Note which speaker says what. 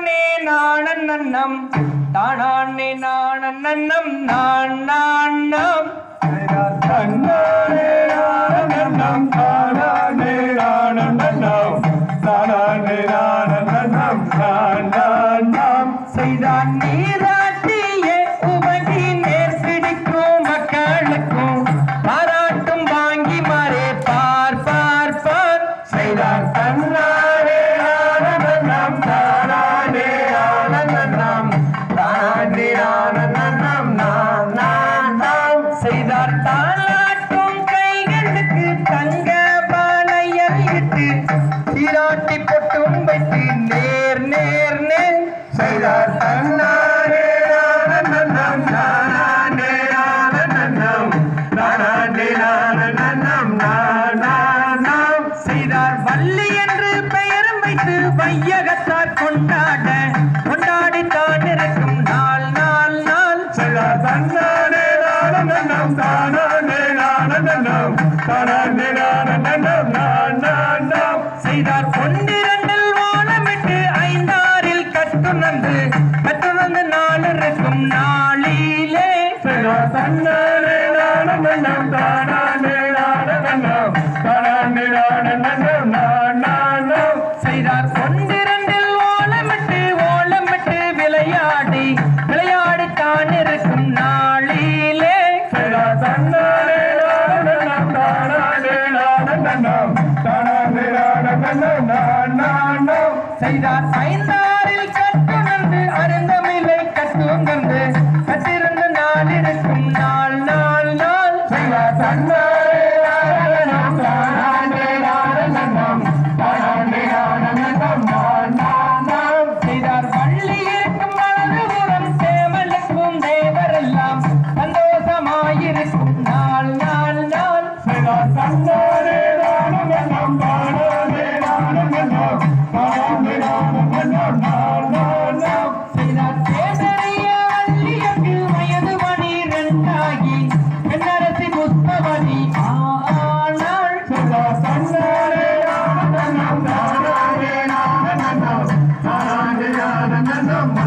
Speaker 1: தானானே நாணநன்னம் தானானே நாணநன்னம் நான் நான் நாம்
Speaker 2: தன்னானே ஆனந்தம் தானானே ஆனந்தம் தானானே ஆனந்தம் நான் நான் நாம்
Speaker 1: செய்தான் நீராட்டிய உபகி நேர் பிடிக்கும் மக்களுக்கும். பாராட்டும் வாங்கி மாறே பார் பார் பார்.
Speaker 2: செய்தான்
Speaker 1: கட்டும் வைத்து நேர் நேர் நேர்.
Speaker 2: செய்தார் தன்னாரே நன்னம் நானே நன்னம் நானே நன்னம். நாம்
Speaker 1: செய்தார் வள்ளி என்று பெயரும் வைத்து வையகத்தார் கொண்டாட கொண்டாடித்தான் இருக்கும் நாள் நாள் நாள்.
Speaker 2: செய்தார் தன்னாரே நன்னம் தானானே நானே நன்னம் தானானே நானே நன்னம்
Speaker 1: செய்தார். ஒன்றிரண்டில் வானமிட்டு ஐந்தாறில் கட்டுணர்ந்து கட்டுணர்ந்து நாளருக்கும் நாளிலே. செய்தார். ஒன்றிரண்டில் ஓலமிட்டு ஓலமிட்டு விளையாட செய்தார் ஐந்தாரில் கட்டு நன்று அருந்தமிழை கட்டும் நன்று கட்டிருந்த நாள் இருக்கும் நாள். நாள் நாள் செய்தார் செய்தார் பள்ளி இருக்கும் மனது உரம் சேமலுக்கும் தேவரெல்லாம் சந்தோஷமாயிருக்கும். நாள் நாள் நாள்.
Speaker 2: செய்தார் Anam